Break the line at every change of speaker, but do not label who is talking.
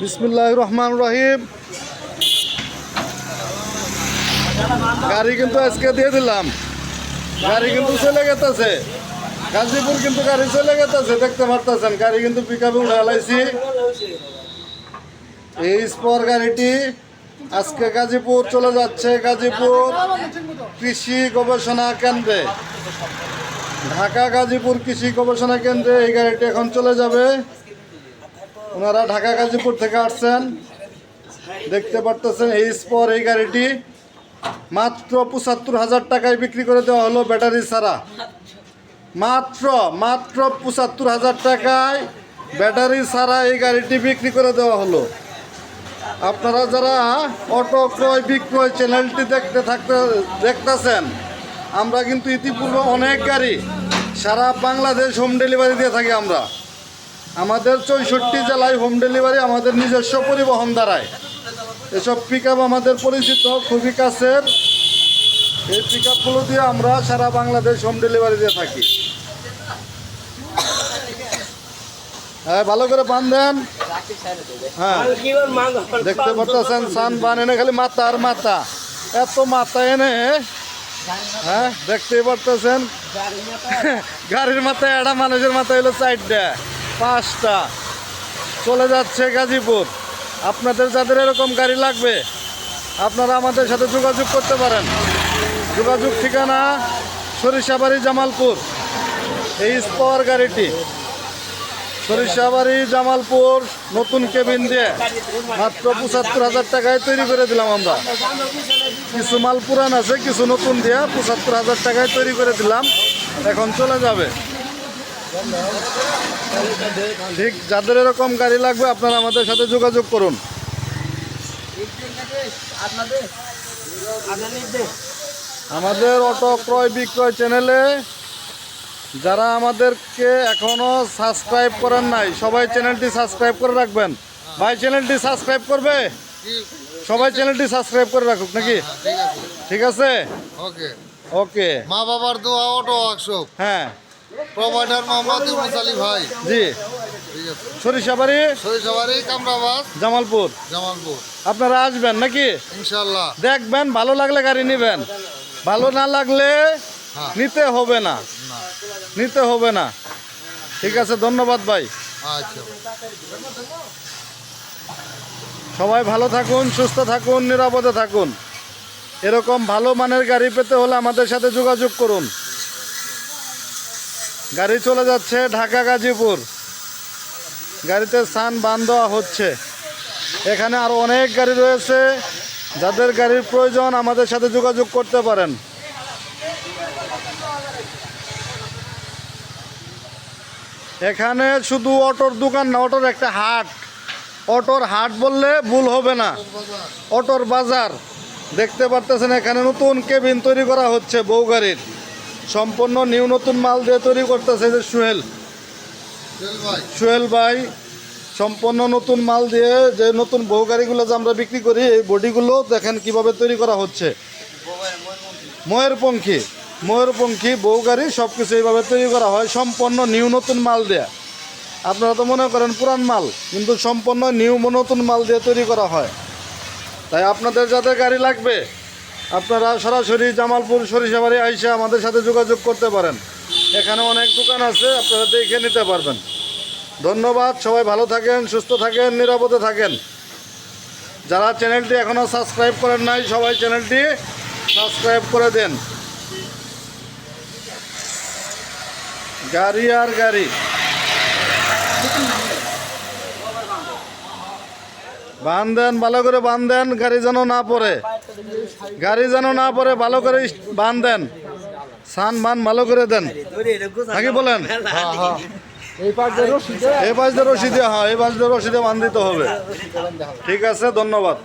বিসমুল্লাহ রহমান রহিম। গাড়ি কিন্তু আজকে দিয়ে দিলাম। গাড়ি কিন্তু চলে গেতেছে। গাজীপুর কিন্তু গাড়ি চলে গেতেছে, দেখতে পারতেছেন, গাড়ি কিন্তু পিক আপে উঠে এই স্পর গাড়িটি আজকে গাজীপুর চলে যাচ্ছে, গাজীপুর কৃষি গবেষণা কেন্দ্রে। ঢাকা গাজীপুর কৃষি গবেষণা কেন্দ্রে এই গাড়িটি এখন চলে যাবে। ওনারা ঢাকা, গাজীপুর থেকে আসছেন। দেখতে পারতেছেন এই স্পর এই গাড়িটি। মাত্র পঁচাত্তর হাজার টাকায় বিক্রি করে দেওয়া হলো ব্যাটারি ছাড়া। মাত্র মাত্র পঁচাত্তর হাজার টাকায় ব্যাটারি ছাড়া এই গাড়িটি বিক্রি করে দেওয়া হলো। আপনারা যারা অটো ক্রয়, বিক্রয় চ্যানেলটি দেখতে থাকতে, দেখতেছেন, আমরা কিন্তু ইতিপূর্বে অনেক গাড়ি সারা বাংলাদেশ হোম ডেলিভারি দিয়ে থাকি আমরা। আমাদের চৌষট্টি জেলায় হোম ডেলিভারি আমাদের নিজস্ব পরিবহন দ্বারায়। এসব পিক আমাদের পরিচিত, খুবই কাছের। এই পিক আপগুলো দিয়ে আমরা সারা বাংলাদেশ হোম ডেলিভারি দিয়ে থাকি। হ্যাঁ ভালো করে বান দেন। হ্যাঁ দেখতে পাচ্ছেন সান বান এনে খালি মাথা আর মাথা। এত মাথা এনে হ্যাঁ দেখতেই পারতেছেন। গাড়ির মাথায় একটা মানুষের মাথায় হলো চারটা পাঁচটা। চলে যাচ্ছে গাজীপুর। আপনাদের যাদের এরকম গাড়ি লাগবে, আপনারা আমাদের সাথে যোগাযোগ করতে পারেন। যোগাযোগ ঠিকানা সরিষাবাড়ি জামালপুর। এই স্পাওয়ার গাড়িটি। সরিষাবাড়ি জামালপুর, নতুন কেবিন দিয়ে মাত্র পঁচাত্তর হাজার টাকায় তৈরি করে দিলাম আমরা। কিছু মাল পুরান আছে, কিছু নতুন দিয়ে পঁচাত্তর হাজার টাকায় তৈরি করে দিলাম। এখন চলে যাবে। ঠিক যাদের এরকম গাড়ি লাগবে আপনারা আমাদের সাথে যোগাযোগ করুন। আমাদের অটো ক্রয় বিক্রয় চ্যানেলে যারা আমাদেরকে এখনও সাবস্ক্রাইব করেন নাই সবাই চ্যানেলটি সাবস্ক্রাইব করে রাখবেন। ভাই চ্যানেলটি সাবস্ক্রাইব করবে? সবাই চ্যানেলটি সাবস্ক্রাইব করে রাখুক নাকি?
ঠিক আছে।
ঠিক আছে?
ওকে।
ওকে।
মা বাবার দোয়া অটো ওয়ার্কশপ
হ্যাঁ।
প্রোভাইডার মোহাম্মদ ইউনুস আলী ভাই।
জি। সরিষাবাড়ি?
সরিষাবাড়ি কামরাবাদ
জামালপুর।
জামালপুর।
আপনারা আসবেন নাকি?
ইনশাল্লাহ
দেখবেন ভালো লাগলে গাড়ি নেবেন। ভালো না লাগলে
হ্যাঁ।
নিতে হবে না।
না।
নিতে হবে না। ঠিক আছে ধন্যবাদ ভাই।
আচ্ছা।
সবাই ভালো থাকুন সুস্থ থাকুন নিরাপদে থাকুন। এরকম ভালো মানের গাড়ি পেতে হলে আমাদের সাথে যোগাযোগ করুন। গাড়ি চলে যাচ্ছে ঢাকা, গাজীপুর। গাড়িতে সান বান দেওয়া হচ্ছে। এখানে আরও অনেক গাড়ি রয়েছে। যাদের গাড়ির প্রয়োজন আমাদের সাথে যোগাযোগ করতে পারেন। এখানে শুধু অটোর দোকান না, অটোর একটা হাট। অটোর হাট বললে ভুল হবে না। অটোর বাজার। দেখতে পারতেছেন এখানে নতুন কেবিন তৈরি করা হচ্ছে বউ গাড়ির। সম্পূর্ণ নিউ নতুন মাল দিয়ে তৈরি করতেছে যে সুহেল। সুহেল ভাই। সম্পূর্ণ নতুন মাল দিয়ে যে নতুন বহু গাড়িগুলো যে আমরা বিক্রি করি এই বডিগুলো দেখেন কীভাবে তৈরি করা হচ্ছে। ময়ূরপঙ্খী ময়ূরপঙ্খী বহু গাড়ি সব কিছু এইভাবে তৈরি করা হয় সম্পূর্ণ নিউ নতুন মাল দেয়া। আপনারা তো মনে করেন পুরান মাল কিন্তু সম্পূর্ণ নিউ নতুন মাল দিয়ে তৈরি করা হয়। তাই আপনাদের যাদের গাড়ি লাগবে আপনারা সরাসরি জামালপুর সরিষাবাড়ি আইসা আমাদের সাথে যোগাযোগ করতে পারেন। এখানে অনেক দোকান আছে, আপনারা দেখে নিতে পারবেন। ধন্যবাদ, সবাই ভালো থাকেন, সুস্থ থাকেন, নিরাপদে থাকেন। যারা চ্যানেলটি এখনও সাবস্ক্রাইব করেন নাই, সবাই চ্যানেলটি সাবস্ক্রাইব করে দেন। গাড়ি আর গাড়ি। বান দেন ভালো করে বান দেন গাড়ি যেন না পড়ে। গাড়ি যেন না পড়ে, ভালো করে বান দেন সান বান ভালো করে দেন। নাকি বলেন? এই পাশ দিয়ে রশিদে হ্যাঁ এই পাশ দিয়ে রশিদে বান দিতে হবে। ঠিক আছে, ধন্যবাদ।